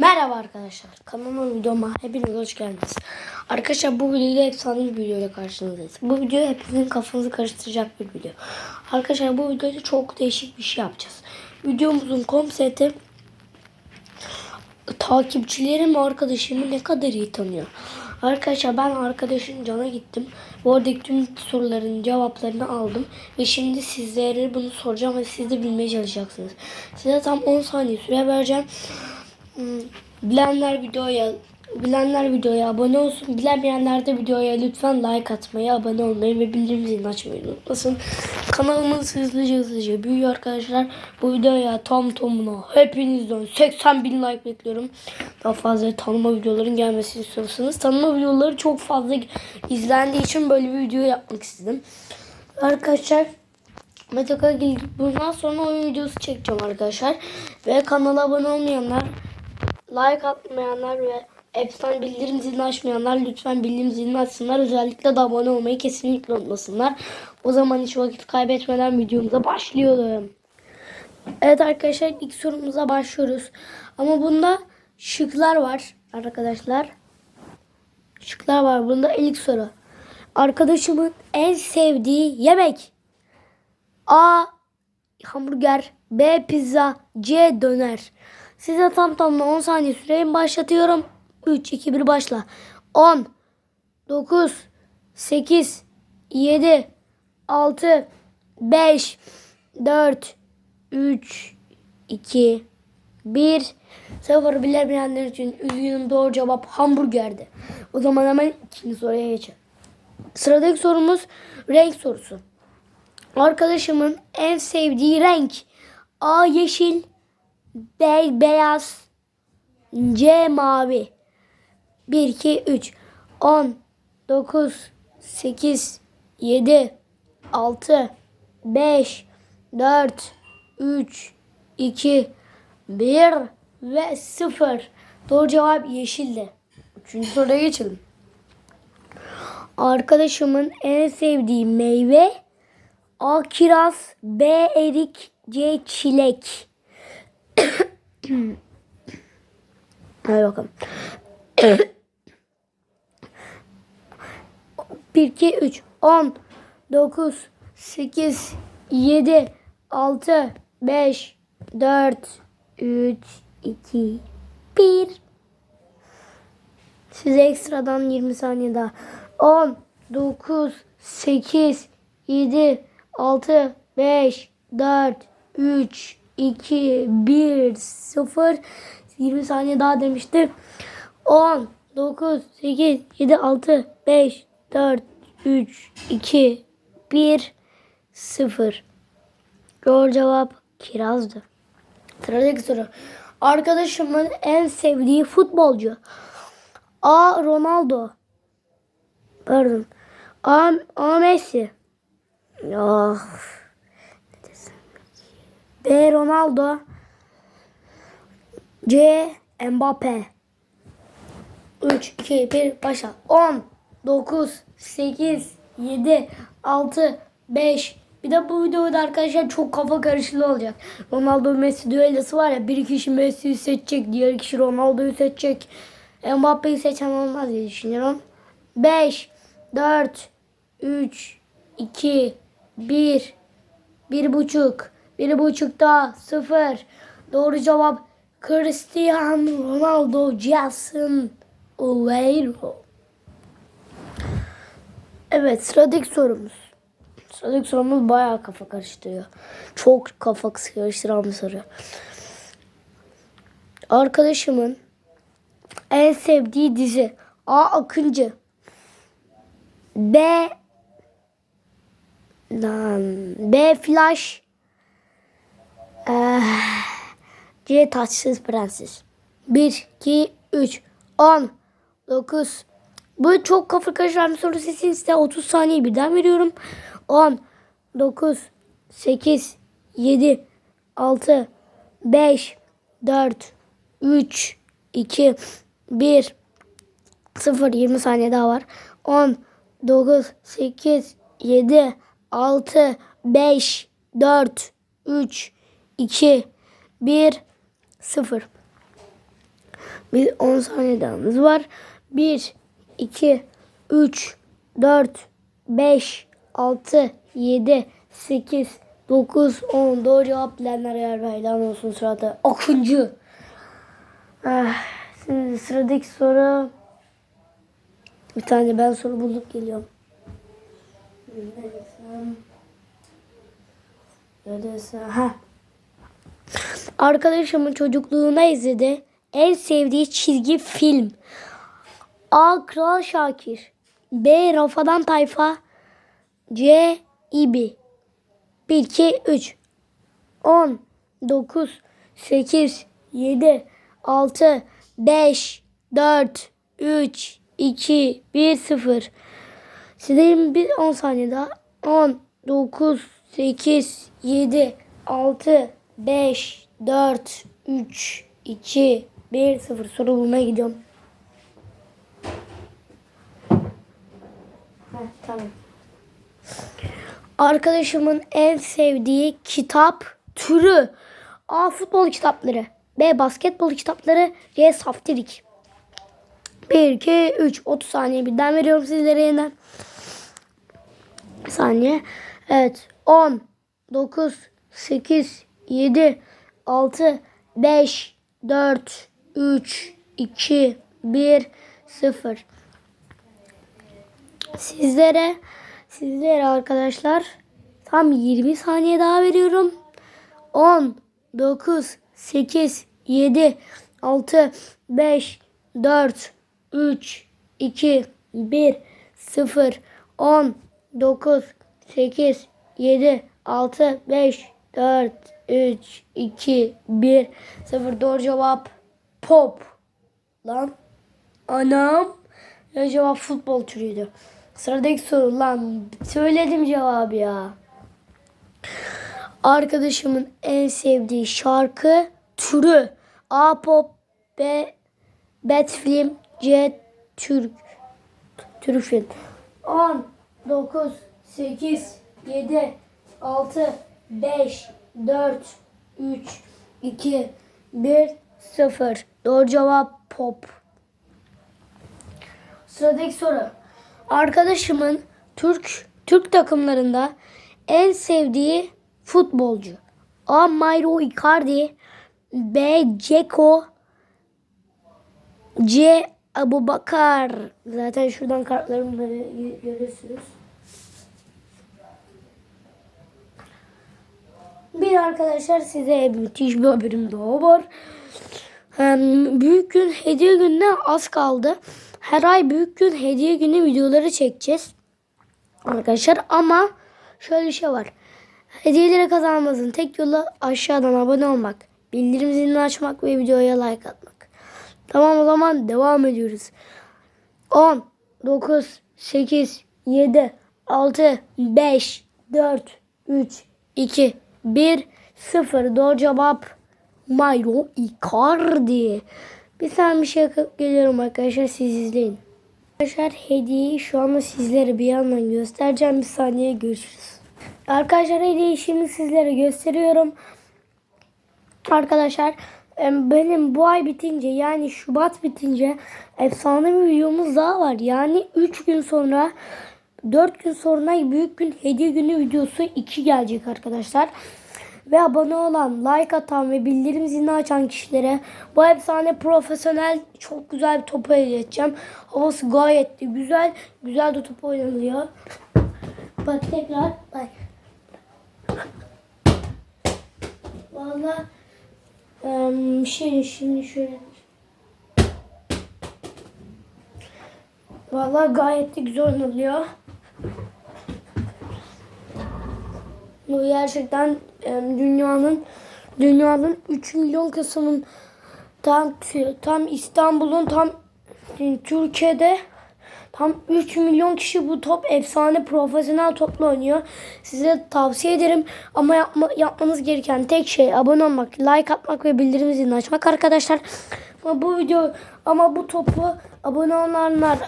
Merhaba arkadaşlar. Kanalıma videoma hepiniz hoş geldiniz. Arkadaşlar bu videoda efsane bir videoyla karşınızdayız. Bu video hepinizin kafanızı karıştıracak bir video. Arkadaşlar bu videoda çok değişik bir şey yapacağız. Videomuzun konsepti takipçilerim arkadaşımı ne kadar iyi tanıyor. Arkadaşlar ben arkadaşım Can'a gittim. Oradaki tüm soruların cevaplarını aldım. Ve şimdi sizlere bunu soracağım ve siz de bilmeye çalışacaksınız. Size tam 10 saniye süre vereceğim. Bilenler videoya bilenler videoya abone olsun. Bilemeyenler de videoya lütfen like atmayı, abone olmayı ve bildirim zilini açmayı unutmasın. Kanalımız hızlıca hızlıca büyüyor arkadaşlar. Bu videoya tam tamına hepinizden 80 bin like bekliyorum. Daha fazla tanıma videoların gelmesini istiyorsanız. Tanıma videoları çok fazla izlendiği için böyle bir video yapmak istedim. Arkadaşlar Metaka bundan sonra oyun videosu çekeceğim arkadaşlar. Ve kanala abone olmayanlar, like atmayanlar ve efsane bildirim zilini açmayanlar lütfen bildirim zilini açsınlar. Özellikle de abone olmayı kesinlikle unutmasınlar. O zaman hiç vakit kaybetmeden videomuza başlıyorum. Evet arkadaşlar ilk sorumuza başlıyoruz. Ama bunda şıklar var arkadaşlar. Şıklar var. Bunda ilk soru. Arkadaşımın en sevdiği yemek. A. Hamburger. B. Pizza. C. Döner. Size tam tamına 10 saniye süreyi başlatıyorum. 3, 2, 1 başla. 10, 9, 8, 7, 6, 5, 4, 3, 2, 1. Sıfır bilemeyenler için üzgünüm doğru cevap hamburgerdi. O zaman hemen ikinci soruya geçelim. Sıradaki sorumuz renk sorusu. Arkadaşımın en sevdiği renk A yeşil, B beyaz, C mavi. 1 2 3 10 9 8 7 6 5 4 3 2 1 ve 0. Doğru cevap yeşildi. Üçüncü soruya geçelim. Arkadaşımın en sevdiği meyve A. Kiraz B. Erik C. Çilek Hadi bakalım. 1, 2, 3, 10, 9, 8, 7, 6, 5, 4, 3, 2, 1. Size ekstradan 20 saniye daha. 10, 9, 8, 7, 6, 5, 4, 3, 2, 1, 0. 20 saniye daha demiştim. 10, 9, 8, 7, 6, 5, 4, 3, 2, 1, 0. Doğru cevap kirazdı. Sıradaki soru. Arkadaşımın en sevdiği futbolcu. A. Ronaldo. Pardon. A. A. Messi. Ah. B. Ronaldo. C. Mbappe. 3, 2, 1 başla. 10, 9, 8, 7, 6, 5. Bir de bu videoda arkadaşlar çok kafa karışıklığı olacak. Ronaldo Messi düellosu var ya bir kişi Messi'yi seçecek, diğer kişi Ronaldo'yu seçecek. Mbappe'yi seçen olmaz diye düşünüyorum. 5, 4, 3, 2, 1, 1,5, 1,5 daha 0. Doğru cevap Cristiano Ronaldo Jason Aveiro. Evet sıradaki sorumuz. Sıradaki sorumuz bayağı kafa karıştırıyor. Çok kafa karıştıran bir soru. Arkadaşımın en sevdiği dizi A. Akıncı B. Lan, B. Flash Ee, C. Taçsız Prenses 1, 2, 3, 10, 9, bu çok kafa karıştıran bir soru sesini size 30 saniye birden veriyorum. 10, 9, 8, 7, 6, 5, 4, 3, 2, 1, 0, 20 saniye daha var. 10, 9, 8, 7, 6, 5, 4, 3, 2, 1, 0. Biz 10 saniye var. 1, 2, 3, 4, 5, 6, 7, 8, 9, 10. Doğru cevap bilenler eğer hayran olsun sırada. Okuncu. Ah, şimdi sıradaki soru. Bir tane ben soru bulup geliyorum. Ne desem? Ne desem? Ha. Arkadaşımın çocukluğuna izledi. En sevdiği çizgi film. A. Kral Şakir. B. Rafadan Tayfa. C. İbi. 1, 2, 3. 10, 9, 8, 7, 6, 5, 4, 3, 2, 1, 0. Sizin bir 10 saniye daha. 10, 9, 8, 7, 6, 5, 4, 3, 2, 1, 0. Soru bulmaya gidiyorum. Heh, tamam. Arkadaşımın en sevdiği kitap türü. A. Futbol kitapları. B. Basketbol kitapları. C. Saftirik. 1, 2, 3. 30 saniye birden veriyorum sizlere yeniden. Saniye. Evet. 10, 9, 8, 7, 6, 5, 4, 3, 2, 1, 0. Sizlere sizlere arkadaşlar tam 20 saniye daha veriyorum. 10 9 8 7 6 5 4 3 2 1 0 10 9 8 7 6 5 4 3 2 1 0 doğru cevap pop. Lan anam. Ya cevap futbol türüydü. Sıradaki soru lan söyledim cevabı ya. Arkadaşımın en sevdiği şarkı türü. A pop B Bat film C Türk Türk film. 10 9 8 7 6 5 4 3 2 1 0 Doğru cevap pop. Sıradaki soru. Arkadaşımın Türk Türk takımlarında en sevdiği futbolcu. A. Mauro Icardi B. Ceko C. Abu Bakar. Zaten şuradan kartlarımı görüyorsunuz. Bir arkadaşlar size müthiş bir haberim daha var. Büyük gün hediye gününe az kaldı. Her ay büyük gün hediye günü videoları çekeceğiz. Arkadaşlar ama şöyle bir şey var. Hediyeleri kazanmanızın tek yolu aşağıdan abone olmak, bildirim zilini açmak ve videoya like atmak. Tamam o zaman devam ediyoruz. 10, 9, 8, 7, 6, 5, 4, 3, 2, 1, 0. Doğru cevap Mauro Icardi. Bir saniye bir şey yapıp geliyorum arkadaşlar siz izleyin. Arkadaşlar hediyeyi şu anda sizlere bir yandan göstereceğim. Bir saniye görüşürüz. Arkadaşlar hediyeyi şimdi sizlere gösteriyorum. Arkadaşlar benim bu ay bitince yani Şubat bitince efsane bir videomuz daha var. Yani 3 gün sonra 4 gün sonra büyük gün hediye günü videosu 2 gelecek arkadaşlar. Ve abone olan, like atan ve bildirim zilini açan kişilere bu efsane profesyonel çok güzel bir topu hediye edeceğim. Havası gayet de güzel. Güzel de top oynanıyor. Bak tekrar bak. Valla şey şimdi şöyle Valla gayet de güzel oynanıyor. Bu gerçekten dünyanın dünyanın 3 milyon kısmının tam tam İstanbul'un tam e, Türkiye'de tam 3 milyon kişi bu top efsane profesyonel topla oynuyor. Size tavsiye ederim ama yapma, yapmanız gereken tek şey abone olmak, like atmak ve bildirim zilini açmak arkadaşlar. Ama bu video ama bu topu abone olanlar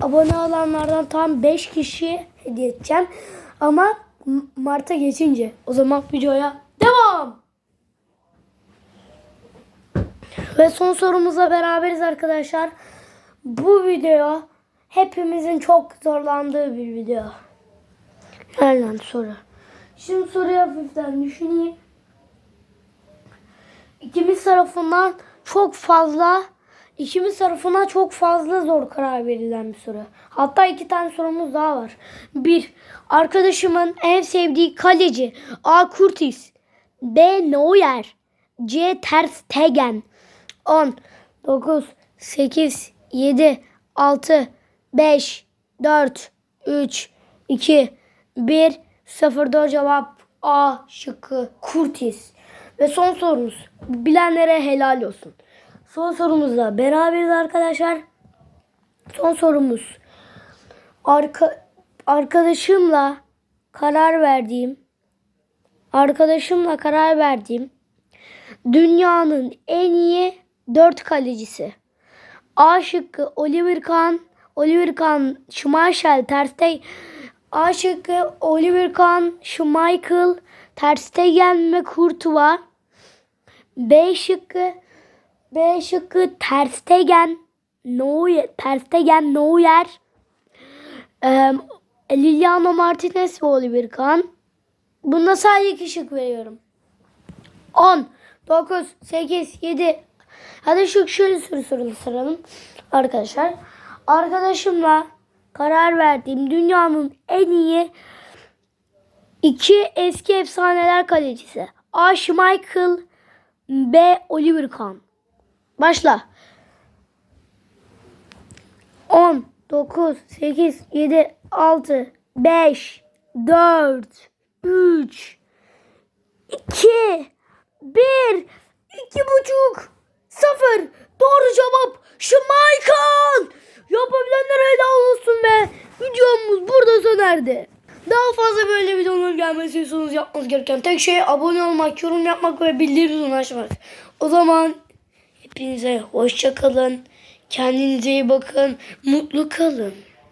abone olanlardan tam 5 kişiye hediye edeceğim. Ama Mart'a geçince o zaman videoya devam. Ve son sorumuzla beraberiz arkadaşlar. Bu video hepimizin çok zorlandığı bir video. Aynen soru. Şimdi soruyu hafiften düşüneyim. İkimiz tarafından çok fazla ikimiz tarafından çok fazla zor karar verilen bir soru. Hatta iki tane sorumuz daha var. Bir, arkadaşımın en sevdiği kaleci A. Kurtis B. Neuer C. Ter Stegen 10, 9, 8, 7, 6, 5, 4, 3, 2, 1, 0 doğru cevap A şıkkı Kurtis. Ve son sorumuz. Bilenlere helal olsun. Son sorumuzla beraberiz arkadaşlar. Son sorumuz. Arka, arkadaşımla karar verdiğim arkadaşımla karar verdiğim dünyanın en iyi 4 kalecisi. A şıkkı Oliver Kahn, Oliver Kahn, Schmeichel, Ter Stegen. A şıkkı Oliver Kahn, Schmeichel, Ter Stegen ve Courtois. B şıkkı B şıkkı Ter Stegen, Neuer, Ter Stegen, Neuer. Eee Liliano Martinez ve Oliver Kahn. Bunda sadece iki şık veriyorum. 10, 9, 8, 7. Hadi şu şöyle soru sorunu soralım arkadaşlar. Arkadaşımla karar verdiğim dünyanın en iyi iki eski efsaneler kalecisi. A. Schmeichel B. Oliver Kahn. Başla. 10, 9, 8, 7, 6, 5, 4, 3, 2, 1, iki buçuk, sıfır. Doğru cevap Schmeichel. Yapabilenler helal olsun be. Videomuz burada sona erdi. Daha fazla böyle videoların gelmesi istiyorsanız yapmanız gereken tek şey abone olmak, yorum yapmak ve bildirim açmak. O zaman hepinize hoşça kalın. Kendinize iyi bakın. Mutlu kalın.